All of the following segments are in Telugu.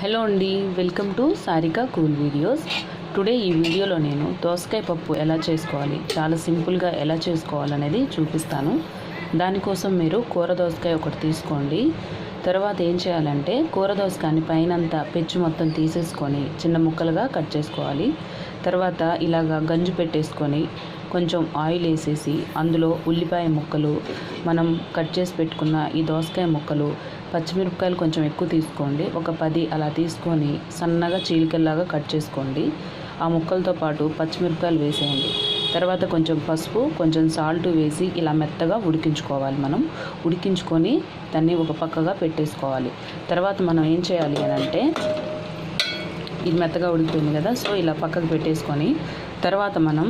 హలో అండి welcome to Sarika cool videos. Today ఈ వీడియోలో నేను దోసకాయ పప్పు ఎలా చేసుకోవాలి చాలా సింపుల్గా ఎలా చేసుకోవాలనేది చూపిస్తాను. దానికోసం మీరు కూర దోసకాయ ఒకటి తీసుకోండి. తర్వాత ఏం చేయాలంటే కూర దోసకాయని పైనంతా పెచ్చు మొత్తం తీసేసుకొని చిన్న ముక్కలుగా కట్ చేసుకోవాలి. తర్వాత ఇలాగా గంజు పెట్టేసుకొని కొంచెం ఆయిల్ వేసేసి అందులో ఉల్లిపాయ ముక్కలు మనం కట్ చేసి పెట్టుకున్న ఈ దోసకాయ ముక్కలు పచ్చిమిరపకాయలు కొంచెం ఎక్కువ తీసుకోండి. ఒక పది అలా తీసుకొని సన్నగా చీలికల్లాగా కట్ చేసుకోండి. ఆ ముక్కలతో పాటు పచ్చిమిరపకాయలు వేసేయండి. తర్వాత కొంచెం పసుపు కొంచెం సాల్ట్ వేసి ఇలా మెత్తగా ఉడికించుకోవాలి మనం. ఉడికించుకొని దాన్ని ఒక పక్కగా పెట్టేసుకోవాలి. తర్వాత మనం ఏం చేయాలి అని అంటే ఇది మెత్తగా ఉడికిపోయింది కదా సో ఇలా పక్కకు పెట్టేసుకొని తర్వాత మనం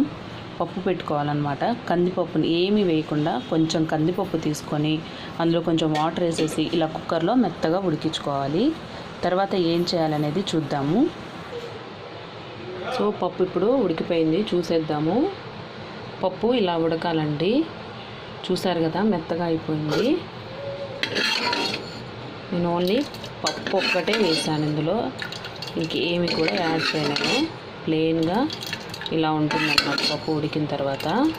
పప్పు పెట్టుకోవాలన్నమాట. కందిపప్పుని ఏమీ వేయకుండా కొంచెం కందిపప్పు తీసుకొని అందులో కొంచెం వాటర్ వేసేసి ఇలా కుక్కర్లో మెత్తగా ఉడికించుకోవాలి. తర్వాత ఏం చేయాలనేది చూద్దాము. సో పప్పు ఇప్పుడు ఉడికిపోయింది చూసేద్దాము. పప్పు ఇలా ఉడకాలండి. చూసారు కదా మెత్తగా అయిపోయింది. నేను ఓన్లీ పప్పు ఒక్కటే వేసాను ఇందులో. ఇంకేమి కూడా యాడ్ చేయలేను. ప్లెయిన్గా ఇలా ఉంటుంది అన్నమాట పప్పు ఉడికిన తర్వాత.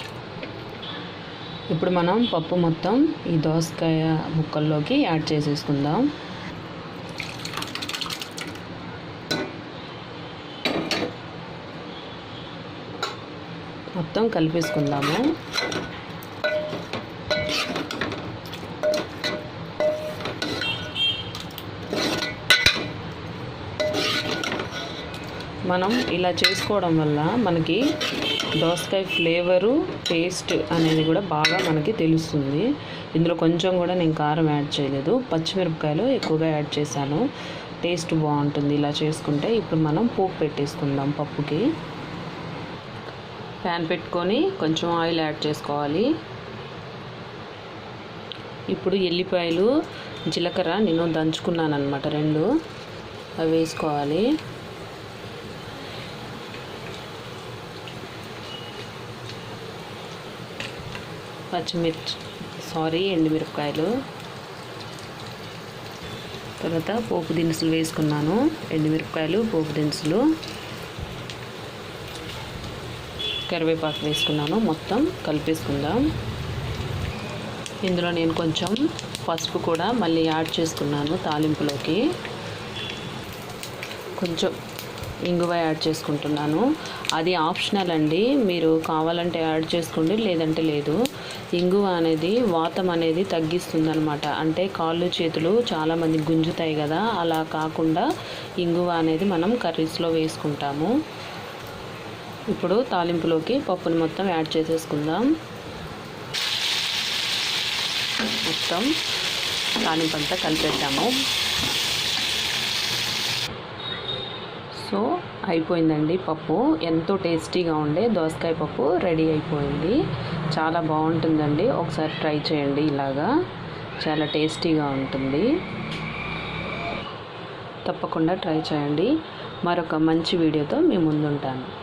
ఇప్పుడు మనం పప్పు మొత్తం ఈ దోసకాయ ముక్కల్లోకి యాడ్ చేసేసుకుందాం. మొత్తం కలిపేసుకుందాము. మనం ఇలా చేసుకోవడం వల్ల మనకి దోసకాయ ఫ్లేవరు టేస్ట్ అనేది కూడా బాగా మనకి తెలుస్తుంది. ఇందులో కొంచెం కూడా నేను కారం యాడ్ చేయలేదు. పచ్చిమిరపకాయలు ఎక్కువగా యాడ్ చేశాను. టేస్ట్ బాగుంటుంది ఇలా చేసుకుంటే. ఇప్పుడు మనం పోపు పెట్టేసుకుందాం పప్పుకి. ప్యాన్ పెట్టుకొని కొంచెం ఆయిల్ యాడ్ చేసుకోవాలి. ఇప్పుడు ఎల్లిపాయలు జీలకర్ర నేను దంచుకున్నాను అనమాట రెండు. అవి వేసుకోవాలి. పచ్చిమిర్చి సారీ ఎండుమిరపకాయలు. తర్వాత పోపు దినుసులు వేసుకున్నాను. ఎండుమిరపకాయలు పోపు దినుసులు. కరివేపాకు వేసుకున్నాను. మొత్తం కలిపేసుకుందాం. ఇందులో నేను కొంచెం పసుపు కూడా మళ్ళీ యాడ్ చేసుకున్నాను తాలింపులోకి. కొంచెం ఇంగువ యాడ్ చేసుకుంటున్నాను. అది ఆప్షనల్ అండి. మీరు కావాలంటే యాడ్ చేసుకోండి లేదంటే లేదు. ఇంగువ అనేది వాతం అనేది తగ్గిస్తుందనమాట అంటే కాళ్ళు చేతులు చాలామంది గుంజుతాయి కదా. అలా కాకుండా ఇంగువ అనేది మనం కర్రీస్లో వేసుకుంటాము. ఇప్పుడు తాలింపులోకి పప్పుని మొత్తం యాడ్ చేసేసుకుందాం. మొత్తం తాలింపు అంతా కలిపేద్దాము. సో అయిపోయిందండి పప్పు. ఎంతో టేస్టీగా ఉండే దోసకాయ పప్పు రెడీ అయిపోయింది. చాలా బాగుంటుందండి. ఒకసారి ట్రై చేయండి ఇలాగా. చాలా టేస్టీగా ఉంటుంది. తప్పకుండా ట్రై చేయండి. మరొక మంచి వీడియోతో మీ ముందుంటాను.